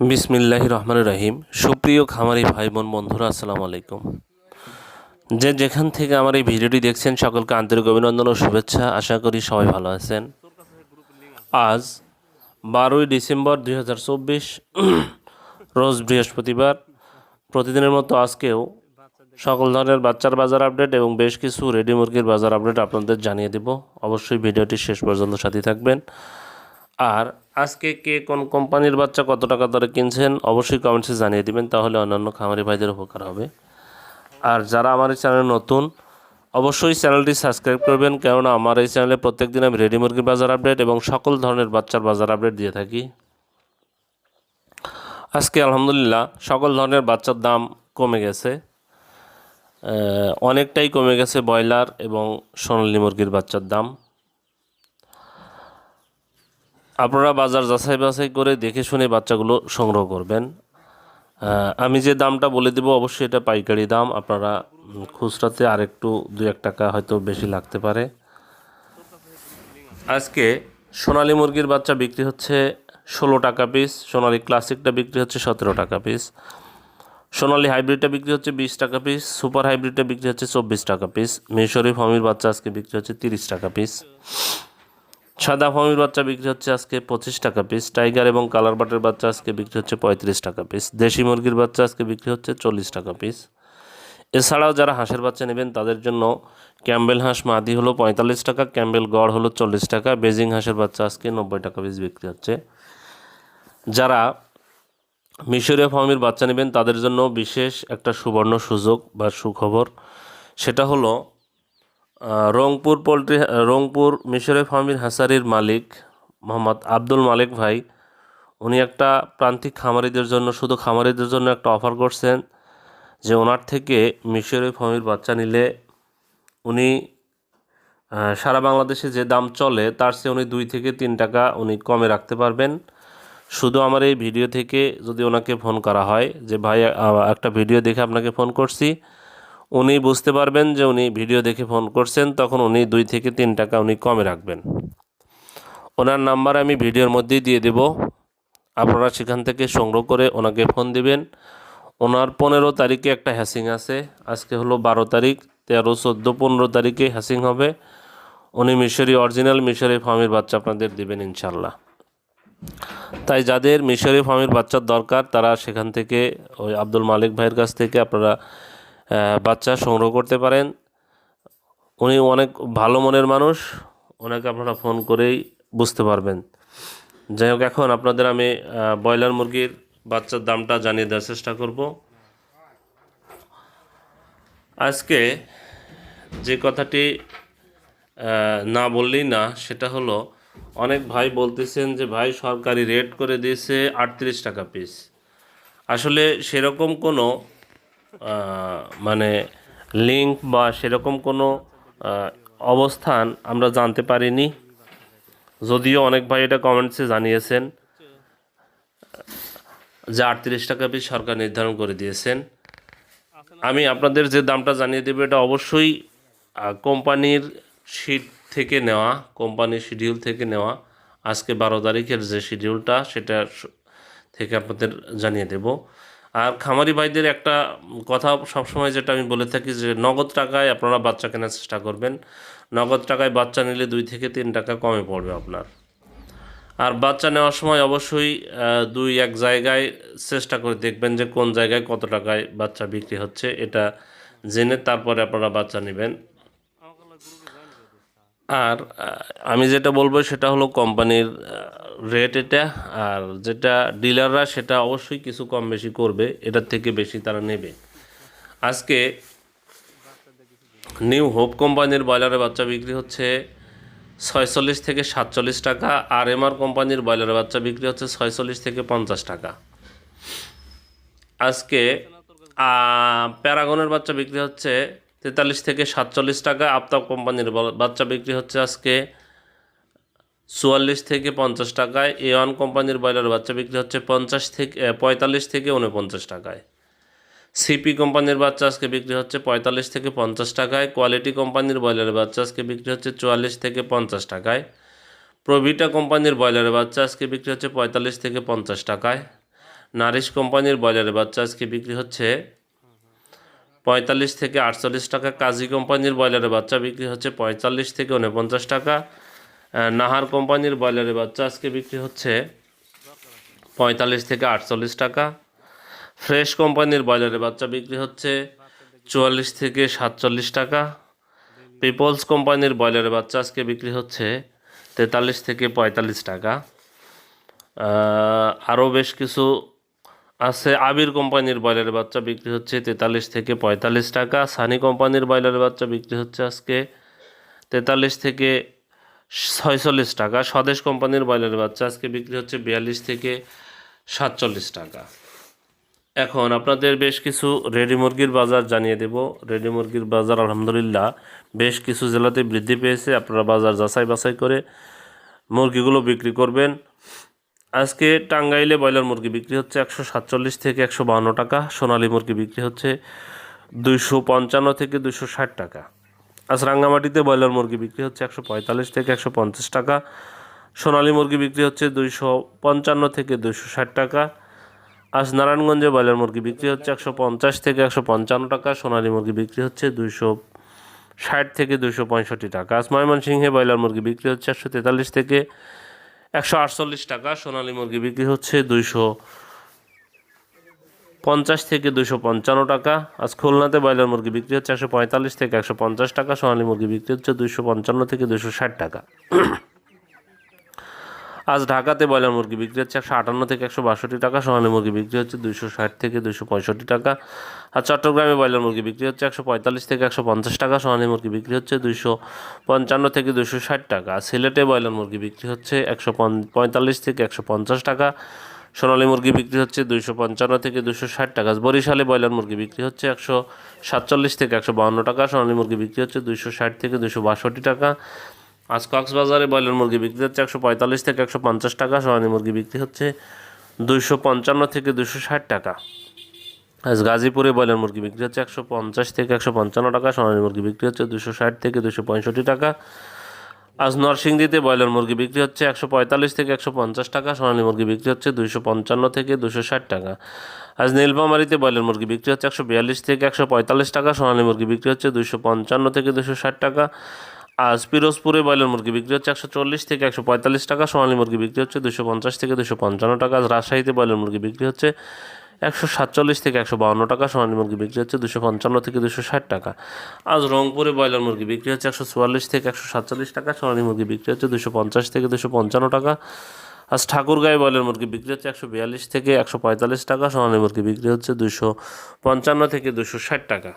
বিসমিল্লাহ রহমান রহিম। সুপ্রিয় খামারি ভাই বোন বন্ধুরা, আসসালামু আলাইকুম। যে যেখান থেকে আমার এই ভিডিওটি দেখছেন, সকলকে আন্তরিক অভিনন্দন ও শুভেচ্ছা। আশা করি সবাই ভালো আছেন। আজ বারোই ডিসেম্বর দুই হাজার চব্বিশ, রোজ বৃহস্পতিবার। প্রতিদিনের মতো আজকেও সকল ধরনের বাচ্চার বাজার আপডেট এবং বেশ কিছু রেডি মুরগির বাজার আপডেট আপনাদের জানিয়ে দেব। অবশ্যই ভিডিওটি শেষ পর্যন্ত সাথে থাকবেন। আর আজকে কে কোন কোম্পানির বাচ্চা কত টাকা দরে কিনছেন অবশ্যই কমেন্টসে জানিয়ে দিবেন, তাহলে অন্যান্য খামারি ভাইদের উপকার হবে। আর যারা আমার এই চ্যানেলে নতুন, অবশ্যই চ্যানেলটি সাবস্ক্রাইব করবেন, কেননা আমার এই চ্যানেলে প্রত্যেক দিন আমি রেডি মুরগির বাজার আপডেট এবং সকল ধরনের বাচ্চার বাজার আপডেট দিয়ে থাকি। আজকে আলহামদুলিল্লাহ সকল ধরনের বাচ্চার দাম কমে গেছে। অনেকটাই কমে গেছে ব্রয়লার এবং সোনালী মুরগির বাচ্চার দাম। আপনারা বাজার যাচাই বাছাই করে দেখে শুনে বাচ্চাগুলো সংগ্রহ করবেন। আমি যে দামটা বলে দেবো, অবশ্যই এটা পাইকারি দাম। আপনারা খুচরাতে আরেকটু দু এক টাকা হয়তো বেশি লাগতে পারে। আজকে সোনালী মুরগির বাচ্চা বিক্রি হচ্ছে ষোলো টাকা পিস সোনালি ক্লাসিকটা বিক্রি হচ্ছে সতেরো টাকা পিস সোনালী হাইব্রিডটা বিক্রি হচ্ছে বিশ টাকা পিস সুপার হাইব্রিডটা বিক্রি হচ্ছে চব্বিশ টাকা পিস মিশরি ফমির বাচ্চা আজকে বিক্রি হচ্ছে তিরিশ টাকা পিস সাদা ফমির বাচ্চা বিক্রি হচ্ছে আজকে পঁচিশ টাকা পিস টাইগার এবং কালার বাটের বাচ্চা আজকে বিক্রি হচ্ছে পঁয়ত্রিশ টাকা পিস দেশি মুরগির বাচ্চা আজকে বিক্রি হচ্ছে চল্লিশ টাকা পিস এছাড়াও যারা হাঁসের বাচ্চা নেবেন, তাদের জন্য ক্যাম্বেল হাঁস মাদি হলো পঁয়তাল্লিশ টাকা, ক্যাম্বেল গড় হলো চল্লিশ টাকা, বেজিং হাঁসের বাচ্চা আজকে নব্বই টাকা পিস বিক্রি হচ্ছে। যারা মিশরীয় ফার্মের বাচ্চা নেবেন, তাদের জন্য বিশেষ একটা সুবর্ণ সুযোগ বা সুখবর। সেটা হলো রংপুর পোলট্রি রংপুর মিশরে ফার্মির হাসারির মালিক মোহাম্মদ আব্দুল মালিক ভাই, উনি একটা প্রান্তিক খামারিদের জন্য, শুধু খামারিদের জন্য একটা অফার করছেন যে ওনার থেকে মিশরে ফার্মের বাচ্চা নিলে উনি সারা বাংলাদেশে যে দাম চলে তার চেয়ে উনি দুই থেকে তিন টাকা উনি কমে রাখতে পারবেন। শুধু আমার এই ভিডিও থেকে যদি ওনাকে ফোন করা হয়, যে ভাই একটা ভিডিও দেখে আপনাকে ফোন করছি উনি বুঝতে পারবেন যে উনি ভিডিও দেখে ফোন করছেন, তখন উনি দুই থেকে তিন টাকা উনি কমে রাখবেন। ওনার নাম্বার আমি ভিডিওর মধ্যেই দিয়ে দেব। আপনারা সেখান থেকে সংগ্রহ করে ওনাকে ফোন দিবেন। ওনার পনেরো তারিখে একটা হ্যাসিং আছে। আজকে হলো বারো তারিখ, তেরো, চোদ্দ, পনেরো তারিখে হ্যাসিং হবে। উনি মিশরি, অরিজিনাল মিশরি ফার্মের বাচ্চা আপনাদের দিবেন ইনশাল্লাহ তাই যাদের মিশরি ফার্মের বাচ্চার দরকার, তারা সেখান থেকে ওই আব্দুল মালিক ভাইয়ের কাছ থেকে আপনারা বাচ্চা সংগ্রহ করতে পারেন। উনি অনেক ভালো মনের মানুষ, ওনাকে আপনারা ফোন করেই বুঝতে পারবেন। যাই হোক, এখন আপনাদের আমি ব্রয়লার মুরগির বাচ্চার দামটা জানিয়ে দেওয়ার চেষ্টা করব। আজকে যে কথাটি না বললেই না, সেটা হলো, অনেক ভাই বলতেছেন যে, ভাই, সরকারি রেট করে দিয়েছে আটত্রিশ টাকা পিস। আসলে সেরকম কোনো মানে লিঙ্ক বা সেরকম কোনো অবস্থান আমরা জানতে পারিনি। যদিও অনেক ভাই এটা কমেন্টসে জানিয়েছেন, যে আটত্রিশ টাকা পিস সরকার নির্ধারণ করে দিয়েছেন। আমি আপনাদের যে দামটা জানিয়ে দেবো, এটা অবশ্যই কোম্পানির শিট থেকে নেওয়া কোম্পানির শিডিউল থেকে নেওয়া। আজকে বারো তারিখের যে শিডিউলটা সেটা থেকে আপনাদের জানিয়ে দেব। আর খামারি ভাইদের একটা কথা সবসময় যেটা আমি বলে থাকি যে নগদ টাকায় আপনারা বাচ্চা কেনার চেষ্টা করবেন। নগদ টাকায় বাচ্চা নিলে দুই থেকে তিন টাকা কমে পড়বে আপনার। আর বাচ্চা নেওয়ার সময় অবশ্যই দুই এক জায়গায় চেষ্টা করে দেখবেন যে কোন জায়গায় কত টাকায় বাচ্চা বিক্রি হচ্ছে, এটা জেনে তারপরে আপনারা বাচ্চা নেবেন। আর আমি যেটা বলব সেটা হলো কোম্পানির রেট এটা। আর যেটা ডিলাররা সেটা অবশ্যই কিছু কম বেশি করবে, এটার থেকে বেশি তারা নেবে। আজকে নিউ হোপ কোম্পানির ব্রয়লারের বাচ্চা বিক্রি হচ্ছে ছয়চল্লিশ থেকে সাতচল্লিশ টাকা আর এমআর কোম্পানির ব্রয়লারের বাচ্চা বিক্রি হচ্ছে ছয়চল্লিশ থেকে পঞ্চাশ টাকা। আজকে প্যারাগনের বাচ্চা বিক্রি হচ্ছে তেতাল্লিশ থেকে সাতচল্লিশ টাকা আফতাব কোম্পানির বাচ্চা বিক্রি হচ্ছে আজকে চুয়াল্লিশ থেকে পঞ্চাশ টাকায়। এ ওয়ান কোম্পানির ব্রয়লার বাচ্চা বিক্রি হচ্ছে পঞ্চাশ থেকে পঁয়তাল্লিশ থেকে উনপঞ্চাশ টাকায়। সিপি কোম্পানির বাচ্চা আজকে বিক্রি হচ্ছে পঁয়তাল্লিশ থেকে পঞ্চাশ টাকায়। কোয়ালিটি কোম্পানির ব্রয়লারের বাচ্চা আজকে বিক্রি হচ্ছে চুয়াল্লিশ থেকে পঞ্চাশ টাকায়। প্রভিটা কোম্পানির ব্রয়লারের বাচ্চা আজকে বিক্রি হচ্ছে পঁয়তাল্লিশ থেকে পঞ্চাশ টাকায়। নারিশ কোম্পানির ব্রয়লারের বাচ্চা আজকে বিক্রি হচ্ছে পঁয়তাল্লিশ থেকে আটচল্লিশ টাকা কাজী কোম্পানির ব্রয়লারের বাচ্চা বিক্রি হচ্ছে পঁয়তাল্লিশ থেকে উনপঞ্চাশ টাকা। নাহার কোম্পানির ব্রয়লারের বাচ্চা আজকে বিক্রি হচ্ছে পঁয়তাল্লিশ থেকে আটচল্লিশ টাকা। ফ্রেশ কোম্পানির ব্রয়লারের বাচ্চা বিক্রি হচ্ছে চুয়াল্লিশ থেকে সাতচল্লিশ টাকা। পিপলস কোম্পানির ব্রয়লারের বাচ্চা আজকে বিক্রি হচ্ছে তেতাল্লিশ থেকে পঁয়তাল্লিশ টাকা। আরও বেশ কিছু আছে আবির কোম্পানির ব্রয়লারের বাচ্চা বিক্রি হচ্ছে তেতাল্লিশ থেকে পঁয়তাল্লিশ টাকা। সানি কোম্পানির ব্রয়লারের বাচ্চা বিক্রি হচ্ছে আজকে তেতাল্লিশ থেকে ছয়চল্লিশ টাকা। স্বদেশ কোম্পানির ব্রয়লারের বাচ্চা আজকে বিক্রি হচ্ছে বিয়াল্লিশ থেকে সাতচল্লিশ টাকা। এখন আপনাদের বেশ কিছু রেডি মুরগির বাজার জানিয়ে দেব। রেডি মুরগির বাজার আলহামদুলিল্লাহ বেশ কিছু জেলাতে বৃদ্ধি পেয়েছে। আপনারা বাজার যাচাই বাছাই করে মুরগিগুলো বিক্রি করবেন। আজকে টাঙ্গাইলে ব্রয়লার মুরগি বিক্রি হচ্ছে একশো সাতচল্লিশ থেকে একশো বাহান্ন টাকা, সোনালী মুরগি বিক্রি হচ্ছে দুইশো পঞ্চান্ন থেকে দুশো ষাট টাকা। আজ রাঙ্গামাটিতে ব্রয়লার মুরগি বিক্রি হচ্ছে একশো পঁয়তাল্লিশ থেকে একশো পঞ্চাশ টাকা, সোনালী মুরগি বিক্রি হচ্ছে দুইশো পঞ্চান্ন থেকে দুশো ষাট টাকা। আজ নারায়ণগঞ্জে ব্রয়লার মুরগি বিক্রি হচ্ছে একশো পঞ্চাশ থেকে একশো পঞ্চান্ন টাকা, সোনালী মুরগি বিক্রি হচ্ছে দুইশো ষাট থেকে দুশো পঁয়ষট্টি টাকা। আজ ময়মনসিংহে ব্রয়লার মুরগি বিক্রি হচ্ছে একশো তেতাল্লিশ থেকে একশো আটচল্লিশ টাকা সোনালী মুরগি বিক্রি হচ্ছে দুইশো পঞ্চাশ থেকে দুশো পঞ্চান্ন টাকা। আজ খুলনাতে ব্রয়লার মুরগি বিক্রি হচ্ছে একশো পঁয়তাল্লিশ থেকে একশো পঞ্চাশ টাকা, সোনালী মুরগি বিক্রি হচ্ছে দুশো পঞ্চান্ন থেকে দুশো ষাট টাকা। আজ ঢাকাতে ব্রয়লার মুরগি বিক্রি হচ্ছে একশো আটান্ন থেকে একশো বাষট্টি টাকা সোনালী মুরগি বিক্রি হচ্ছে দুশো ষাট থেকে দুশো পঁয়ষট্টি টাকা। আর চট্টগ্রামে ব্রয়লার মুরগি বিক্রি হচ্ছে একশো পঁয়তাল্লিশ থেকে একশো পঞ্চাশ টাকা সোনালী মুরগি বিক্রি হচ্ছে দুশো পঞ্চান্ন থেকে দুশো ষাট টাকা। সিলেটে ব্রয়লার মুরগি বিক্রি হচ্ছে একশো পঁয়তাল্লিশ থেকে একশো পঞ্চাশ টাকা, সোনালী মুরগি বিক্রি হচ্ছে দুইশো পঞ্চান্ন থেকে দুশো ষাট টাকা। বরিশালে ব্রয়লার মুরগি বিক্রি হচ্ছে একশো সাতচল্লিশ থেকে একশো বাউন্ন টাকা, সোনালী মুরগি বিক্রি হচ্ছে দুইশো ষাট থেকে দুশো বাষট্টি টাকা। আজ কক্সবাজারে ব্রয়লার মুরগি বিক্রি হচ্ছে একশো পঁয়তাল্লিশ থেকে একশো পঞ্চাশ টাকা সোনালী মুরগি বিক্রি হচ্ছে দুইশো পঞ্চান্ন থেকে দুশো ষাট টাকা। আজ গাজীপুরে ব্রয়লার মুরগি বিক্রি হচ্ছে একশো পঞ্চাশ থেকে একশো পঞ্চান্ন টাকা সোনালী মুরগি বিক্রি হচ্ছে দুশো ষাট থেকে দুশো পঁয়ষট্টি টাকা। আজ নরসিংদীতে ব্রয়লার মুরগি বিক্রি হচ্ছে একশো পঁয়তাল্লিশ থেকে একশো পঞ্চাশ টাকা সোনালী মুরগি বিক্রি হচ্ছে দুইশো পঞ্চান্ন থেকে দুশো ষাট টাকা। আজ নীলফামারিতে ব্রয়লার মুরগি বিক্রি হচ্ছে একশো বিয়াল্লিশ থেকে একশো পঁয়তাল্লিশ টাকা সোনালী মুরগি বিক্রি হচ্ছে দুইশো পঞ্চান্ন থেকে দুশো ষাট টাকা। আজ পিরোজপুরে ব্রয়লার মুরগি বিক্রি হচ্ছে একশো চল্লিশ থেকে একশো পঁয়তাল্লিশ টাকা, সোনালী মুরগি বিক্রি হচ্ছে দুশো পঞ্চাশ থেকে দুশো পঞ্চান্ন টাকা, আজ রাজশাহীতে ব্রয়লার মুরগি বিক্রি হচ্ছে একশো সাতচল্লিশ থেকে একশো বাউন্ন টাকা, সোনালী মুরগি বিক্রি হচ্ছে দুশো পঞ্চান্ন থেকে দুশো ষাট টাকা। আজ রংপুরে ব্রয়লার মুরগি বিক্রি হচ্ছে একশো চুয়াল্লিশ থেকে একশো সাতচল্লিশ টাকা, সোনালী মুরগি বিক্রি হচ্ছে দুশো পঞ্চাশ থেকে দুশো পঞ্চান্ন টাকা। আজ ঠাকুরগাঁয়ে ব্রয়লার মুরগি বিক্রি হচ্ছে একশো বিয়াল্লিশ থেকে একশো পঁয়তাল্লিশ টাকা, সোনালী মুরগি বিক্রি হচ্ছে দুশো পঞ্চান্ন থেকে দুশো ষাট টাকা।